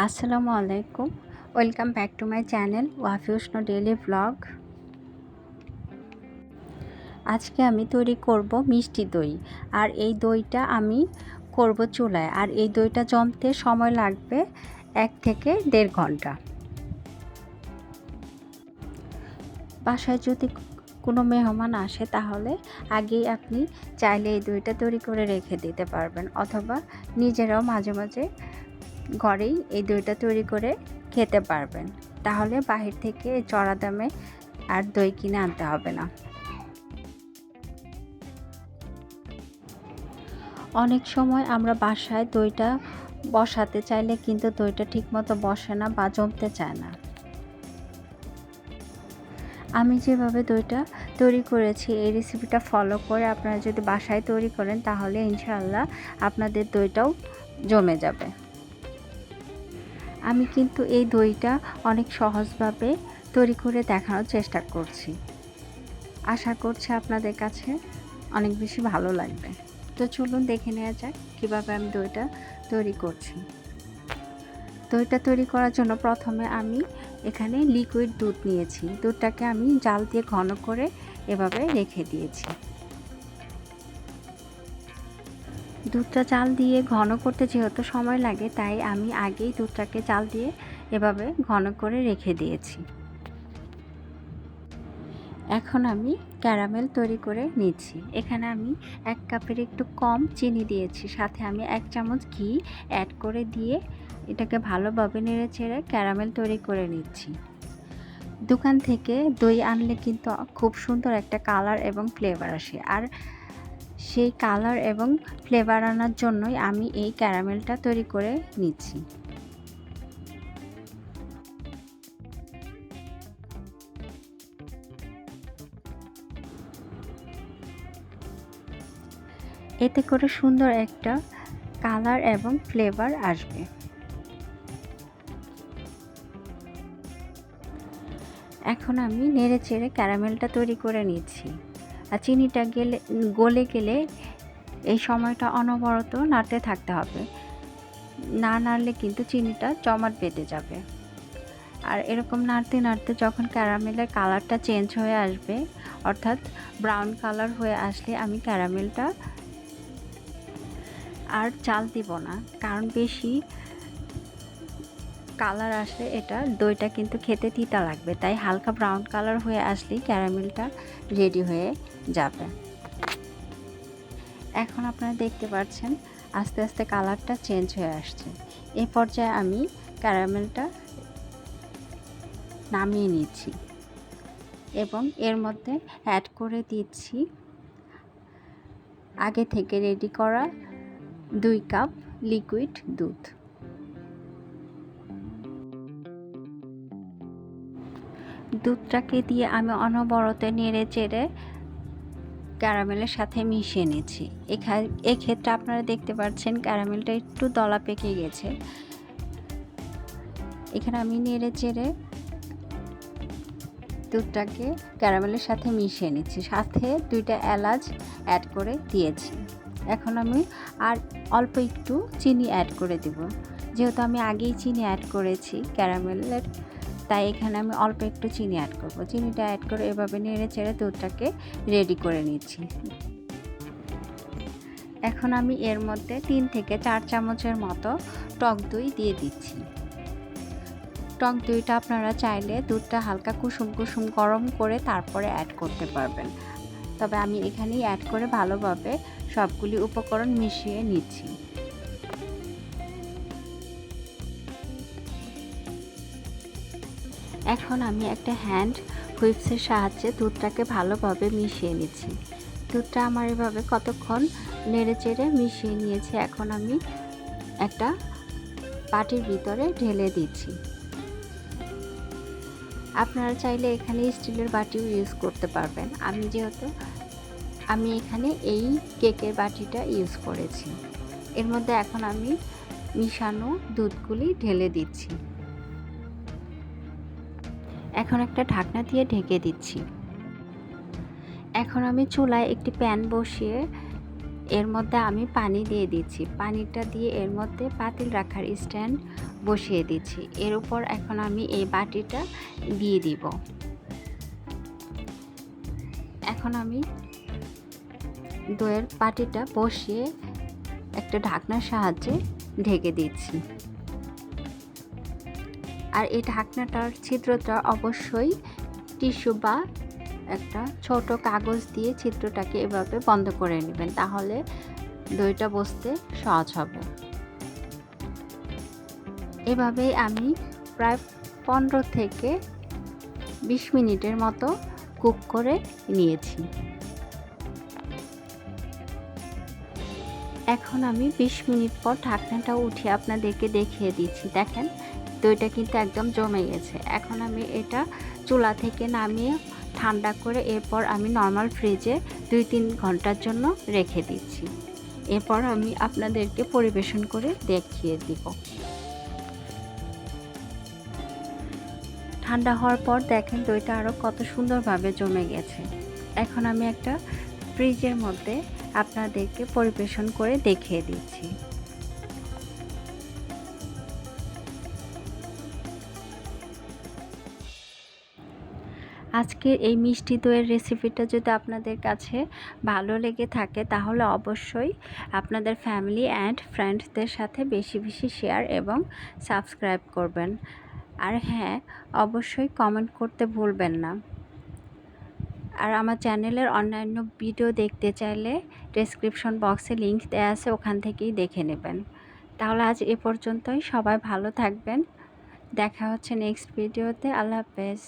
আসসালামু আলাইকুম। Welcome back to my channel Wafi উষ্ণ ডেলি ব্লগ। আজকে আমি তৈরি করব মিষ্টি দই। আর এই দইটা আমি করব চুলায়। আর এই দইটা জমতে সময় লাগবে এক থেকে দেড় ঘণ্টা। বাসায় যদি কোনো মেহমান আসে তাহলে আগেই আপনি চাইলে এই দইটা তৈরি করে রেখে দিতে পারবেন। অথবা নিজেরাও মাঝে মাঝে ঘরেই এই দইটা তৈরি করে খেতে পারবেন। তাহলে বাহির থেকে চড়া দামে আর দই কিনে আনতে হবে না। অনেক সময় আমরা বাসায় দইটা বসাতে চাইলে কিন্তু দইটা ঠিকমতো বসে না বা জমতে চায় না। আমি যেভাবে দইটা তৈরি করেছি, এই রেসিপিটা ফলো করে আপনারা যদি বাসায় তৈরি করেন, তাহলে ইনশাআল্লাহ আপনাদের দইটাও জমে যাবে। আমি কিন্তু এই দইটা অনেক সহজভাবে তৈরি করে দেখানোর চেষ্টা করছি। আশা করছি আপনাদের কাছে অনেক বেশি ভালো লাগবে। তো চলুন দেখে নেওয়া যাক কীভাবে আমি দইটা তৈরি করছি। দইটা তৈরি করার জন্য প্রথমে আমি এখানে লিকুইড দুধ নিয়েছি। দুধটাকে আমি জাল দিয়ে ঘন করে এভাবে রেখে দিয়েছি। দুধটা চাল দিয়ে ঘন করতে যেহেতু সময় লাগে, তাই আমি আগেই দুধটাকে চাল দিয়ে এভাবে ঘন করে রেখে দিয়েছি। এখন আমি ক্যারামেল তৈরি করে নিচ্ছি। এখানে আমি এক কাপের একটু কম চিনি দিয়েছি, সাথে আমি এক চামচ ঘি অ্যাড করে দিয়ে এটাকে ভালোভাবে নেড়ে ছেড়ে ক্যারামেল তৈরি করে নিচ্ছি। দোকান থেকে দই আনলে কিন্তু খুব সুন্দর একটা কালার এবং ফ্লেভার আসে। আর সেই কালার এবং ফ্লেভার আনার জন্যই আমি এই ক্যারামেলটা তৈরি করে নিচ্ছি। এতে করে সুন্দর একটা কালার এবং ফ্লেভার আসবে। এখন আমি নেড়ে চেড়ে ক্যারামেলটা তৈরি করে নিচ্ছি। আর চিনিটা গেলে, গলে গেলে এই সময়টা অনবরত নাড়তে থাকতে হবে। না নাড়লে কিন্তু চিনিটা জমাট বেঁধে যাবে। আর এরকম নাড়তে নাড়তে যখন ক্যারামেলের কালারটা চেঞ্জ হয়ে আসবে, অর্থাৎ ব্রাউন কালার হয়ে আসলে আমি ক্যারামেলটা আর চাল দিব না, কারণ বেশি কালার আসলে এটা দইটা কিন্তু খেতে তিতা লাগবে, তাই হালকা ব্রাউন কালার হয়ে আসলেই ক্যারামেলটা রেডি হয়ে যাবে। এখন আপনারা দেখতে পাচ্ছেন, আস্তে আস্তে কালারটা চেঞ্জ হয়ে আসছে। এই পর্যায়ে আমি ক্যারামেলটা নামিয়ে নিচ্ছি এবং এর মধ্যে অ্যাড করে দিচ্ছি আগে থেকে রেডি করা দুই কাপ লিকুইড দুধ। দুধটাকে দিয়ে আমি অনবরতে নেড়ে চেড়ে ক্যারামেলের সাথে মিশিয়ে নিচ্ছি। এক্ষেত্রে আপনারা দেখতে পাচ্ছেন ক্যারামেলটা একটু দলা পেকে গেছে। এখানে আমি নেড়ে চেড়ে দুধটাকে ক্যারামেলের সাথে মিশিয়ে নিচ্ছি। সাথে দুইটা এলাচ অ্যাড করে দিয়েছি। এখন আমি আর অল্প একটু চিনি অ্যাড করে দিব। যেহেতু আমি আগেই চিনি অ্যাড করেছি ক্যারামেলের তাই এখানে আমি অল্প একটু চিনি অ্যাড করব। চিনিটা অ্যাড করে এভাবে নেড়ে চেড়ে দুধটাকে রেডি করে নিচ্ছি। এখন আমি এর মধ্যে তিন থেকে চার চামচের মতো টক দই দিয়ে দিচ্ছি। টক দইটা আপনারা চাইলে দুধটা হালকা কুসুম কুসুম গরম করে তারপরে অ্যাড করতে পারবেন। তবে আমি এখানেই অ্যাড করে ভালোভাবে সবগুলি উপকরণ মিশিয়ে নিচ্ছি। এখন আমি একটা হ্যান্ড হুইপসের সাহায্যে দুধটাকে ভালোভাবে মিশিয়ে নিচ্ছি। দুধটা আমার এভাবে কতক্ষণ নেড়ে চেড়ে মিশিয়ে নিয়েছি, এখন আমি একটা পাটির ভিতরে ঢেলে দিচ্ছি। আপনারা চাইলে এখানে স্টিলের বাটিও ইউজ করতে পারবেন। আমি যেহেতু, আমি এখানে এই কেকের বাটিটা ইউজ করেছি। এর মধ্যে এখন আমি মিশানো দুধগুলি ঢেলে দিচ্ছি। এখন একটা ঢাকনা দিয়ে ঢেকে দিচ্ছি। এখন আমি চুলায় একটি প্যান বসিয়ে এর মধ্যে আমি পানি দিয়ে দিচ্ছি। পানিটা দিয়ে এর মধ্যে পাতিল রাখার স্ট্যান্ড বসিয়ে দিচ্ছি। এর উপর এখন আমি এই বাটিটা দিয়ে দিব। এখন আমি দইয়ের পাটিটা বসিয়ে একটা ঢাকনার সাহায্যে ঢেকে দিচ্ছি। আর এই ঢাকনাটার ছিদ্রটা অবশ্যই টিস্যু বা একটা ছোট কাগজ দিয়ে ছিদ্রটাকে এভাবে বন্ধ করে নেবেন, তাহলে দইটা বসতে সহজ হবে। এভাবেই আমি প্রায় পনেরো থেকে বিশ মিনিটের মতো কুক করে নিয়েছি। এখন আমি বিশ মিনিট পর ঢাকনাটা উঠিয়ে আপনাদেরকে দেখিয়ে দিচ্ছি। দেখেন দইটা কিন্তু একদম জমে গেছে। এখন আমি এটা চুলা থেকে নামিয়ে ঠান্ডা করে এরপর আমি নর্মাল ফ্রিজে দুই তিন ঘণ্টার জন্য রেখে দিচ্ছি। এরপর আমি আপনাদেরকে পরিবেশন করে দেখিয়ে দিব। ঠান্ডা হওয়ার পর দেখেন দইটা আরও কত সুন্দরভাবে জমে গেছে। এখন আমি একটা ফ্রিজের মধ্যে আপনাদেরকে পরিবেশন করে দেখিয়ে দিচ্ছি। আজকের এই মিষ্টি দইয়ের রেসিপিটা যদি আপনাদের কাছে ভালো লেগে থাকে, তাহলে অবশ্যই আপনাদের ফ্যামিলি অ্যান্ড ফ্রেন্ডসদের সাথে বেশি বেশি শেয়ার এবং সাবস্ক্রাইব করবেন। আর হ্যাঁ অবশ্যই কমেন্ট করতে ভুলবেন না। আর আমার চ্যানেলের অন্যান্য ভিডিও দেখতে চাইলে ডেসক্রিপশন বক্সে লিঙ্ক দেওয়া আছে, ওখান থেকেই দেখে নেবেন। তাহলে আজ এ পর্যন্তই, সবাই ভালো থাকবেন। দেখা হচ্ছে নেক্সট ভিডিওতে আল্লাহ হাফেজ।